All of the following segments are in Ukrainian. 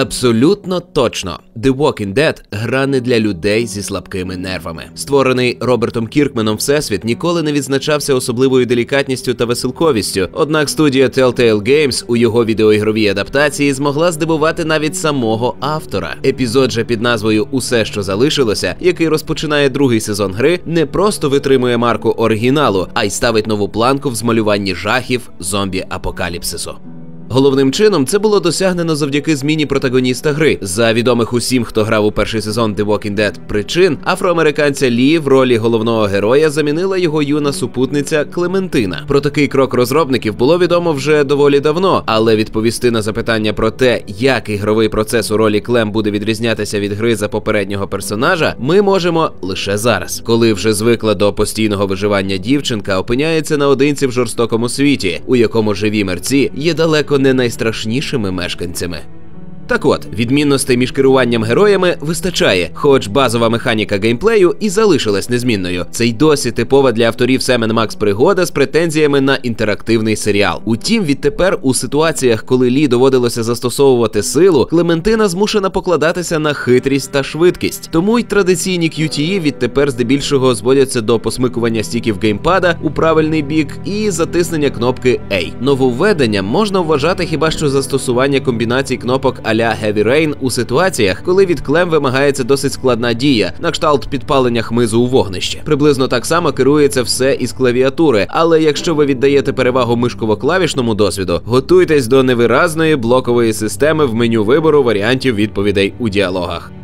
Абсолютно точно, The Walking Dead – гра не для людей зі слабкими нервами. Створений Робертом Кіркменом всесвіт ніколи не відзначався особливою делікатністю та веселковістю. Однак студія Telltale Games у його відеоігровій адаптації змогла здивувати навіть самого автора. Епізод же під назвою Усе, що залишилося, який розпочинає другий сезон гри, не просто витримує марку оригіналу, а й ставить нову планку в змалюванні жахів зомбі апокаліпсису. Головним чином це було досягнено завдяки зміні протагоніста гри. За відомих усім, хто грав у перший сезон The Walking Dead причин, афроамериканця Лі в ролі головного героя замінила його юна супутниця Клементина. Про такий крок розробників було відомо вже доволі давно, але відповісти на запитання про те, як ігровий процес у ролі Клем буде відрізнятися від гри за попереднього персонажа, ми можемо лише зараз, коли вже звикла до постійного виживання дівчинка, опиняється наодинці в жорстокому світі, у якому живі мерці є далеко не найстрашнішими мешканцями. Так от, відмінностей між керуванням героями вистачає, хоч базова механіка геймплею і залишилась незмінною. Це й досі типова для авторів Semen Max пригода з претензіями на інтерактивний серіал. Утім, відтепер у ситуаціях, коли Лі доводилося застосовувати силу, Клементина змушена покладатися на хитрість та швидкість. Тому й традиційні QTE відтепер здебільшого зводяться до посмикування стіків геймпада у правильний бік і затиснення кнопки A. Нововведенням можна вважати хіба що застосування комбінацій кнопок а-ля Heavy Rain у ситуаціях, коли від клем вимагається досить складна дія, на кшталт підпалення хмизу у вогнище. Приблизно так само керується все із клавіатури, але якщо ви віддаєте перевагу мишково-клавішному досвіду, готуйтесь до невиразної блокової системи в меню вибору варіантів відповідей у діалогах.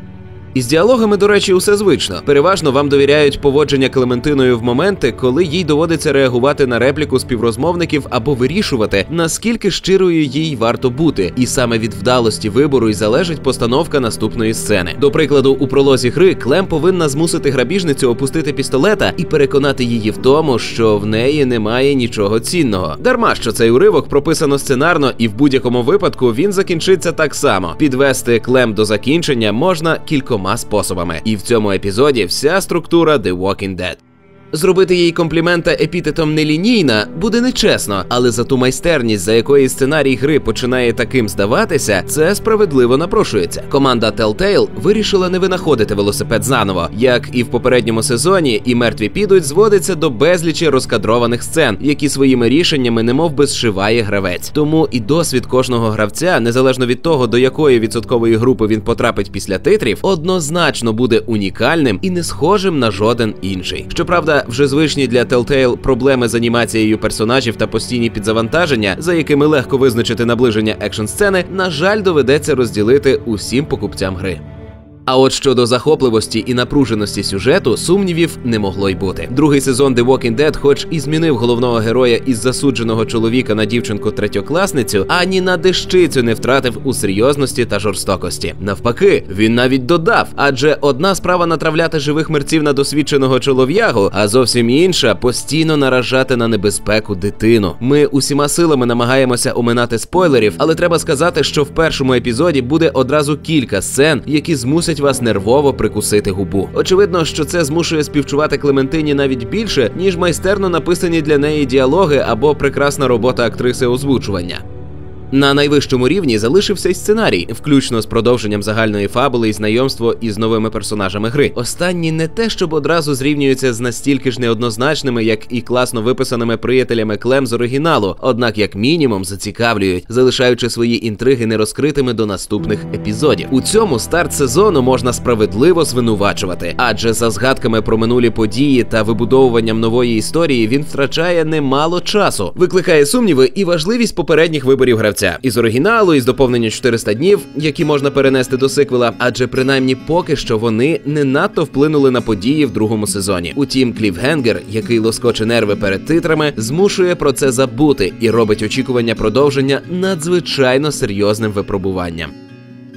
Із діалогами, до речі, усе звично. Переважно вам довіряють поводження Клементиною в моменти, коли їй доводиться реагувати на репліку співрозмовників або вирішувати, наскільки щирою їй варто бути, і саме від вдалості вибору й залежить постановка наступної сцени. До прикладу, у пролозі гри Клем повинна змусити грабіжницю опустити пістолета і переконати її в тому, що в неї немає нічого цінного. Дарма що цей уривок прописано сценарно, і в будь-якому випадку він закінчиться так само. Підвести Клем до закінчення можна кількома способами. І в цьому епізоді вся структура The Walking Dead. Зробити їй комплімента епітетом нелінійна буде нечесно, але за ту майстерність, за якої сценарій гри починає таким здаватися, це справедливо напрошується. Команда Telltale вирішила не винаходити велосипед заново, як і в попередньому сезоні, і мертві підуть зводиться до безлічі розкадрованих сцен, які своїми рішеннями немов би зшиває гравець. Тому і досвід кожного гравця, незалежно від того, до якої відсоткової групи він потрапить після титрів, однозначно буде унікальним і не схожим на жоден інший. Щоправда вже звичні для Telltale проблеми з анімацією персонажів та постійні підзавантаження, за якими легко визначити наближення екшн сцени, на жаль, доведеться розділити усім покупцям гри. А от щодо захопливості і напруженості сюжету, сумнівів не могло й бути. Другий сезон The Walking Dead, хоч і змінив головного героя із засудженого чоловіка на дівчинку третьокласницю, ані на дещицю не втратив у серйозності та жорстокості. Навпаки, він навіть додав, адже одна справа натравляти живих мерців на досвідченого чолов'ягу, а зовсім інша постійно наражати на небезпеку дитину. Ми усіма силами намагаємося оминати спойлерів, але треба сказати, що в першому епізоді буде одразу кілька сцен, які змусять вас нервово прикусити губу. Очевидно, що це змушує співчувати Клементині навіть більше, ніж майстерно написані для неї діалоги або прекрасна робота актриси озвучування. На найвищому рівні залишився й сценарій, включно з продовженням загальної фабули і знайомство із новими персонажами гри. Останні не те, щоб одразу зрівнюються з настільки ж неоднозначними, як і класно виписаними приятелями Клем з оригіналу, однак, як мінімум, зацікавлюють, залишаючи свої інтриги нерозкритими до наступних епізодів. У цьому старт сезону можна справедливо звинувачувати, адже за згадками про минулі події та вибудовуванням нової історії він втрачає немало часу, викликає сумніви і важливість попередніх виборів гравця гравця із оригіналу, із доповнення 400 днів, які можна перенести до сиквела, адже принаймні поки що вони не надто вплинули на події в другому сезоні. Утім, Клівгенгер, який лоскоче нерви перед титрами, змушує про це забути і робить очікування продовження надзвичайно серйозним випробуванням.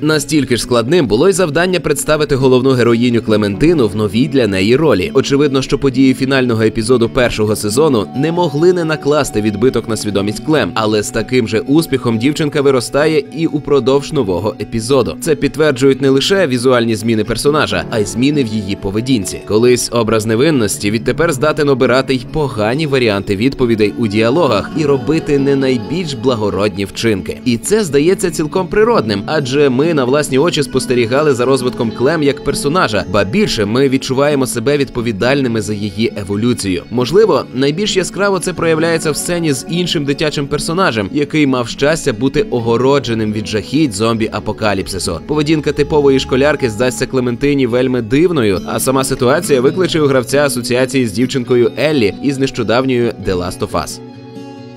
Настільки ж складним було й завдання представити головну героїню Клементину в новій для неї ролі. Очевидно, що події фінального епізоду першого сезону не могли не накласти відбиток на свідомість Клем, але з таким же успіхом дівчинка виростає і упродовж нового епізоду. Це підтверджують не лише візуальні зміни персонажа, а й зміни в її поведінці. Колись образ невинності відтепер здатен обирати й погані варіанти відповідей у діалогах і робити не найбільш благородні вчинки. І це здається цілком природним, адже ми ми на власні очі спостерігали за розвитком Клем як персонажа, ба більше ми відчуваємо себе відповідальними за її еволюцію. Можливо, найбільш яскраво це проявляється в сцені з іншим дитячим персонажем, який мав щастя бути огородженим від жахіть зомбі апокаліпсису. Поведінка типової школярки здасться Клементині вельми дивною, а сама ситуація викличе у гравця асоціації з дівчинкою Еллі із нещодавньою The Last of Us.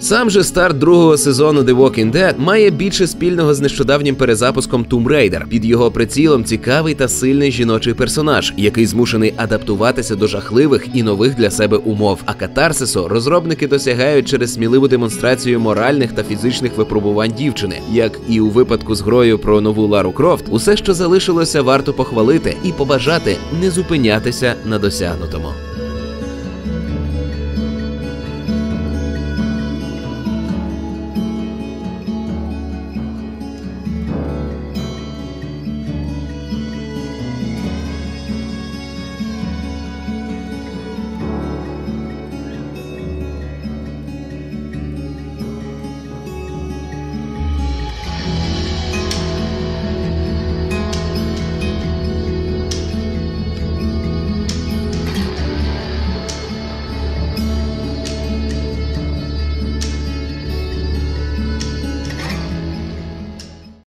Сам же старт другого сезону The Walking Dead має більше спільного з нещодавнім перезапуском Tomb Raider. Під його прицілом цікавий та сильний жіночий персонаж, який змушений адаптуватися до жахливих і нових для себе умов. А катарсису розробники досягають через сміливу демонстрацію моральних та фізичних випробувань дівчини. Як і у випадку з грою про нову Лару Крофт, усе, що залишилося, варто похвалити і побажати не зупинятися на досягнутому.